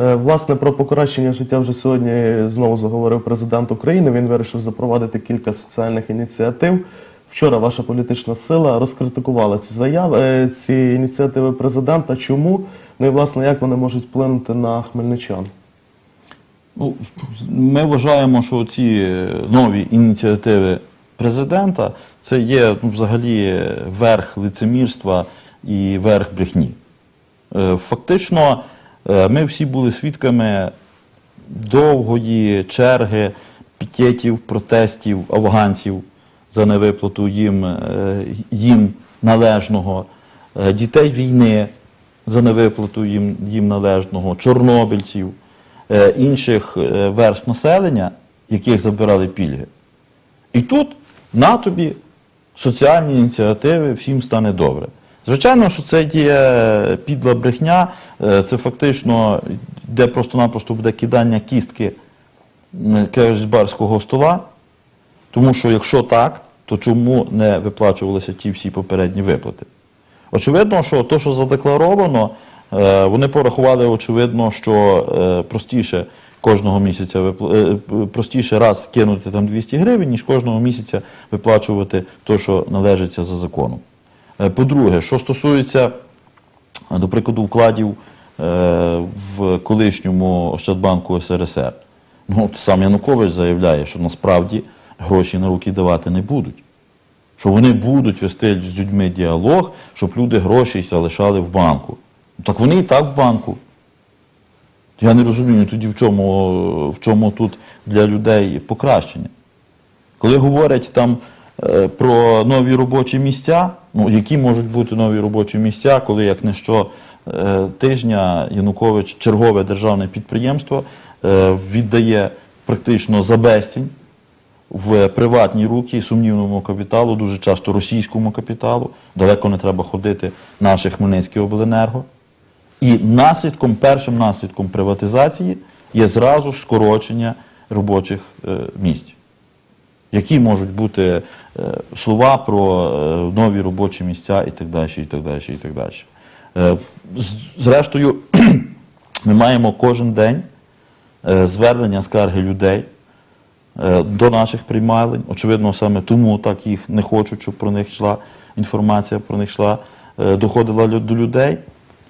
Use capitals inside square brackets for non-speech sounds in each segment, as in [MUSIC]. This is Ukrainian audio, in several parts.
Е, Власне, про покращення життя вже сьогодні знову заговорив президент України. Він вирішив запровадити кілька соціальних ініціатив. Вчора ваша політична сила розкритикувала ці заяви, е, ці ініціативи президента. Чому? Ну і власне, як вони можуть вплинути на хмельничан? Ну, ми вважаємо, що ці нові ініціативи президента це є ну, взагалі верх лицемірства і верх брехні. Е, Фактично, е, ми всі були свідками довгої черги пікетів, протестів афганців за невиплату їм, е, їм належного, е, дітей війни за невиплату їм, їм належного, чорнобильців, е, інших е, верств населення, яких забирали пільги. І тут на тобі соціальні ініціативи, всім стане добре. Звичайно, що це є підла брехня, е, це фактично де просто-напросто буде кидання кістки м, кажуть, з барського стола. Тому що якщо так, то чому не виплачувалися ті всі попередні виплати? Очевидно, що те, що задекларовано, е, вони порахували, очевидно, що е, простіше кожного місяця простіше раз кинути там 200 гривень, ніж кожного місяця виплачувати те, що належиться за законом. Е, По-друге, що стосується, е, до прикладу, вкладів е, в колишньому Ощадбанку СРСР. Ну, сам Янукович заявляє, що насправді гроші на руки давати не будуть. Що вони будуть вести з людьми діалог, щоб люди гроші залишали в банку. Так вони і так в банку. Я не розумію тоді, в чому, в чому тут для людей покращення. Коли говорять там про нові робочі місця, ну які можуть бути нові робочі місця, коли як не що е, тижня Янукович чергове державне підприємство е, віддає практично за безцінь в приватні руки сумнівному капіталу, дуже часто російському капіталу, далеко не треба ходити наше Хмельницьке обленерго. І наслідком, першим наслідком приватизації є зразу ж скорочення робочих е, місць. Які можуть бути е, слова про е, нові робочі місця і так далі, і так далі, і так далі. Е, зрештою, [CLEARS THROAT] ми маємо кожен день звернення скарги людей до наших приймалень. Очевидно, саме тому так їх не хочуть, щоб про них йшла інформація, про них йшла, доходила до людей.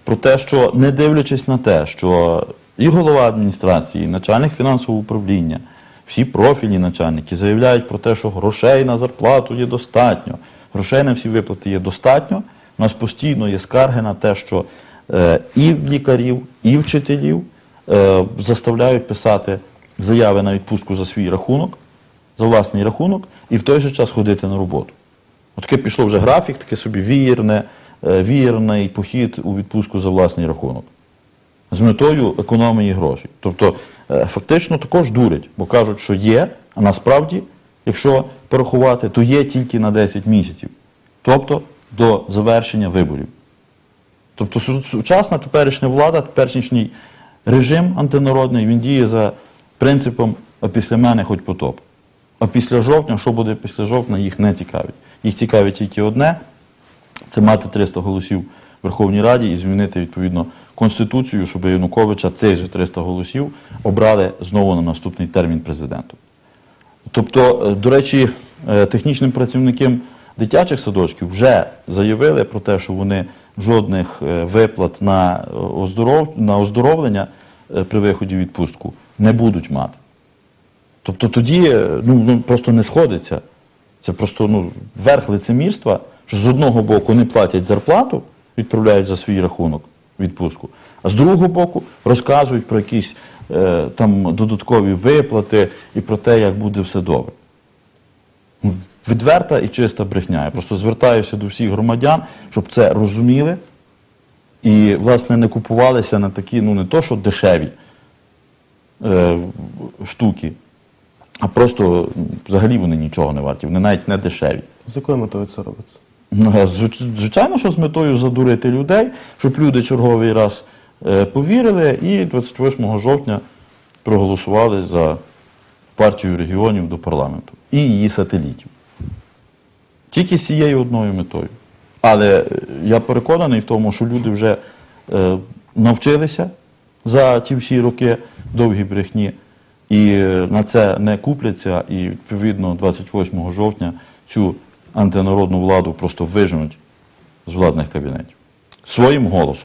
Про те, що не дивлячись на те, що і голова адміністрації, і начальник фінансового управління, всі профільні начальники заявляють про те, що грошей на зарплату є достатньо, грошей на всі виплати є достатньо. У нас постійно є скарги на те, що е, і лікарів, і вчителів е, заставляють писати заяви на відпустку за свій рахунок, за власний рахунок, і в той же час ходити на роботу. От таке пішло вже графік, таке собі вірне, е, вірний похід у відпустку за власний рахунок. З метою економії грошей. Тобто, фактично також дурять, бо кажуть, що є, а насправді, якщо порахувати, то є тільки на 10 місяців. Тобто до завершення виборів. Тобто сучасна теперішня влада, теперішній режим антинародний, він діє за принципом а після мене хоч потоп. А після жовтня, що буде після жовтня, їх не цікавить. Їх цікавить тільки одне це мати 300 голосів в Верховній Раді і змінити відповідно Конституцію, щоб Януковича цих же 300 голосів обрали знову на наступний термін президентом. Тобто, е, до речі, е, технічним працівникам дитячих садочків вже заявили про те, що вони жодних е, виплат на оздоров... на оздоровлення при виході відпустку не будуть мати. Тобто тоді ну, ну, просто не сходиться. Це просто ну, верх лицемірства, що з одного боку не платять зарплату, відправляють за свій рахунок відпустку, а з другого боку розказують про якісь е, там додаткові виплати і про те, як буде все добре. Відверта і чиста брехня. Я просто звертаюся до всіх громадян, щоб це розуміли і, власне, не купувалися на такі, ну не то, що дешеві е, штуки, а просто взагалі вони нічого не варті, вони навіть не дешеві. З якою метою це робиться? Ну, звичайно, що з метою задурити людей, щоб люди черговий раз е, повірили і 28 жовтня проголосували за партію регіонів до парламенту і її сателітів. Тільки з цією одною метою. Але е, я переконаний в тому, що люди вже е, навчилися за ті всі роки довгі брехні, і на це не купляться, і відповідно 28 жовтня цю антинародну владу просто виженуть з владних кабінетів своїм голосом.